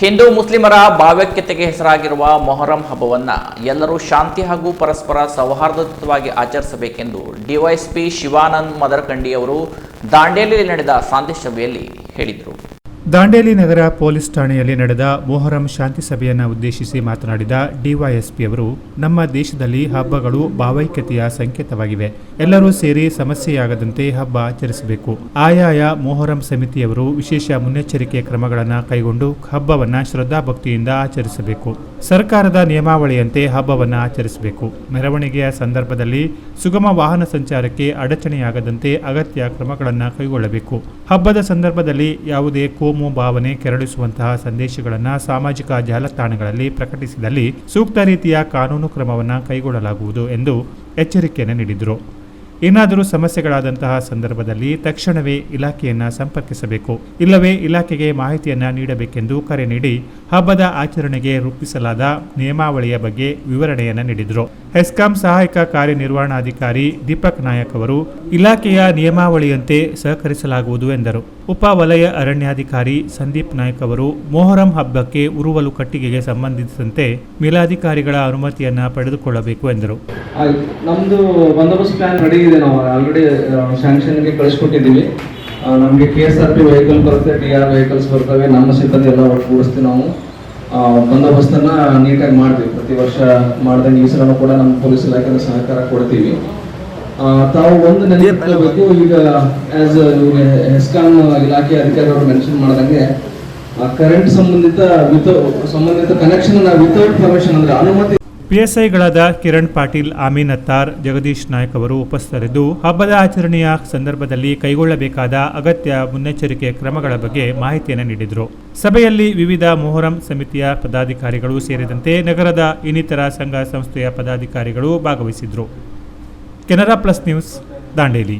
ಹಿಂದೂ ಮುಸ್ಲಿಮರ ಭಾವೈಕ್ಯತೆಗೆ ಹೆಸರಾಗಿರುವ ಮೊಹರಂ ಹಬ್ಬವನ್ನು ಎಲ್ಲರೂ ಶಾಂತಿ ಹಾಗೂ ಪರಸ್ಪರ ಸೌಹಾರ್ದಯುತವಾಗಿ ಆಚರಿಸಬೇಕೆಂದು ಡಿವೈಎಸ್ಪಿ ಶಿವಾನಂದ್ ಮದರಕಂಡಿ ಅವರು ದಾಂಡೇಲಿಯಲ್ಲಿ ನಡೆದ ಶಾಂತಿ ಸಭೆಯಲ್ಲಿ ಹೇಳಿದರು. ದಾಂಡೇಲಿ ನಗರ ಪೊಲೀಸ್ ಠಾಣೆಯಲ್ಲಿ ನಡೆದ ಮೊಹರಂ ಶಾಂತಿ ಸಭೆಯನ್ನು ಉದ್ದೇಶಿಸಿ ಮಾತನಾಡಿದ ಡಿವೈಎಸ್ಪಿ ಅವರು, ನಮ್ಮ ದೇಶದಲ್ಲಿ ಹಬ್ಬಗಳು ಭಾವೈಕ್ಯತೆಯ ಸಂಕೇತವಾಗಿವೆ. ಎಲ್ಲರೂ ಸೇರಿ ಸಮಸ್ಯೆಯಾಗದಂತೆ ಹಬ್ಬ ಆಚರಿಸಬೇಕು. ಆಯಾಯ ಮೊಹರಂ ಸಮಿತಿಯವರು ವಿಶೇಷ ಮುನ್ನೆಚ್ಚರಿಕೆ ಕ್ರಮಗಳನ್ನು ಕೈಗೊಂಡು ಹಬ್ಬವನ್ನು ಶ್ರದ್ಧಾಭಕ್ತಿಯಿಂದ ಆಚರಿಸಬೇಕು. ಸರ್ಕಾರದ ನಿಯಮಾವಳಿಯಂತೆ ಹಬ್ಬವನ್ನು ಆಚರಿಸಬೇಕು. ಮೆರವಣಿಗೆಯ ಸಂದರ್ಭದಲ್ಲಿ ಸುಗಮ ವಾಹನ ಸಂಚಾರಕ್ಕೆ ಅಡಚಣೆಯಾಗದಂತೆ ಅಗತ್ಯ ಕ್ರಮಗಳನ್ನು ಕೈಗೊಳ್ಳಬೇಕು. ಹಬ್ಬದ ಸಂದರ್ಭದಲ್ಲಿ ಯಾವುದೇ ಕೋಮು ಭಾವನೆ ಕೆರಳಿಸುವಂತಹ ಸಂದೇಶಗಳನ್ನು ಸಾಮಾಜಿಕ ಜಾಲತಾಣಗಳಲ್ಲಿ ಪ್ರಕಟಿಸಿದಲ್ಲಿ ಸೂಕ್ತ ರೀತಿಯ ಕಾನೂನು ಕ್ರಮವನ್ನು ಕೈಗೊಳ್ಳಲಾಗುವುದು ಎಂದು ಎಚ್ಚರಿಕೆಯನ್ನು ನೀಡಿದರು. ಏನಾದರೂ ಸಮಸ್ಯೆಗಳಾದಂತಹ ಸಂದರ್ಭದಲ್ಲಿ ತಕ್ಷಣವೇ ಇಲಾಖೆಯನ್ನು ಸಂಪರ್ಕಿಸಬೇಕು. ಇಲ್ಲವೇ ಇಲಾಖೆಗೆ ಮಾಹಿತಿಯನ್ನು ನೀಡಬೇಕೆಂದು ಕರೆ ನೀಡಿ ಹಬ್ಬದ ಆಚರಣೆಗೆ ರೂಪಿಸಲಾದ ನಿಯಮಾವಳಿಯ ಬಗ್ಗೆ ವಿವರಣೆಯನ್ನು ನೀಡಿದರು. ಹೆಸ್ಕಾಂ ಸಹಾಯಕ ಕಾರ್ಯನಿರ್ವಹಣಾಧಿಕಾರಿ ದೀಪಕ್ ನಾಯಕ್ ಅವರು, ಇಲಾಖೆಯ ನಿಯಮಾವಳಿಯಂತೆ ಸಹಕರಿಸಲಾಗುವುದು ಎಂದರು. ಉಪ ವಲಯ ಅರಣ್ಯಾಧಿಕಾರಿ ಸಂದೀಪ್ ನಾಯಕ್ ಅವರು, ಮೊಹರಂ ಹಬ್ಬಕ್ಕೆ ಉರುವಲು ಕಟ್ಟಿಗೆಗೆ ಸಂಬಂಧಿಸಿದಂತೆ ಮೇಲಾಧಿಕಾರಿಗಳ ಅನುಮತಿಯನ್ನ ಪಡೆದುಕೊಳ್ಳಬೇಕು ಎಂದರು. ನಮ್ಮದು ಬಂದೋಬಸ್ತ್ ಪ್ಲಾನ್ ರೆಡಿ ಇದೆ ನಾವು ಆಲ್ರೆಡಿ ಸ್ಯಾಂಕ್ಷನ್ಗೆ ಕಳಿಸ್ಕೊಟ್ಟಿದ್ದೀವಿ. ನಮಗೆ K S R P vehicle ಬರುತ್ತೆ ಟಿ ಆರ್ ವೆಹಿಕಲ್ಸ್ ಬರ್ತವೆ ನಮ್ಮ ಸಿಬ್ಬಂದಿ ಎಲ್ಲ ಒಟ್ಟುಗೂಡಿಸ್ತೀವಿ ನಾವು. ಬಂದೋಬಸ್ತನ್ನು ನೀಟಾಗಿ ಮಾಡ್ತೀವಿ. ಪ್ರತಿ ವರ್ಷ ಮಾಡ್ದಂಗೆ ಈ ಸಲನೂ ಕೂಡ ನಮ್ಮ ಪೊಲೀಸ್ ಇಲಾಖೆಯಿಂದ ಸಹಕಾರ ಕೊಡ್ತೀವಿ. ತಾವು ಒಂದು ನೆನಪಿಟ್ಕೋಬೇಕು ಈಗ ಆಸ್ ಹೆಸ್ಕಾಂ ಇಲಾಖೆ ಅಧಿಕಾರಿಗಳು ಮೆನ್ಷನ್ ಮಾಡ್ದಂಗೆ ಕರೆಂಟ್ ಸಂಬಂಧಿತ ವಿತೌ ಸಂಬಂಧಿತ ಕನೆಕ್ಷನ್ ವಿತೌಟ್ ಪರ್ಮಿಷನ್ ಅಂದ್ರೆ ಅನುಮತಿ ಪಿಎಸ್ಐಗಳಾದ ಕಿರಣ್ ಪಾಟೀಲ್, ಆಮೀನ್ ಅತ್ತಾರ್, ಜಗದೀಶ್ ನಾಯಕ್ ಅವರು ಉಪಸ್ಥಿತರಿದ್ದು, ಹಬ್ಬದ ಆಚರಣೆಯ ಸಂದರ್ಭದಲ್ಲಿ ಕೈಗೊಳ್ಳಬೇಕಾದ ಅಗತ್ಯ ಮುನ್ನೆಚ್ಚರಿಕೆ ಕ್ರಮಗಳ ಬಗ್ಗೆ ಮಾಹಿತಿಯನ್ನು ನೀಡಿದರು. ಸಭೆಯಲ್ಲಿ ವಿವಿಧ ಮೊಹರಂ ಸಮಿತಿಯ ಪದಾಧಿಕಾರಿಗಳು ಸೇರಿದಂತೆ ನಗರದ ಇನ್ನಿತರ ಸಂಘ ಸಂಸ್ಥೆಯ ಪದಾಧಿಕಾರಿಗಳು ಭಾಗವಹಿಸಿದರು. Canara plus news, Dandeli.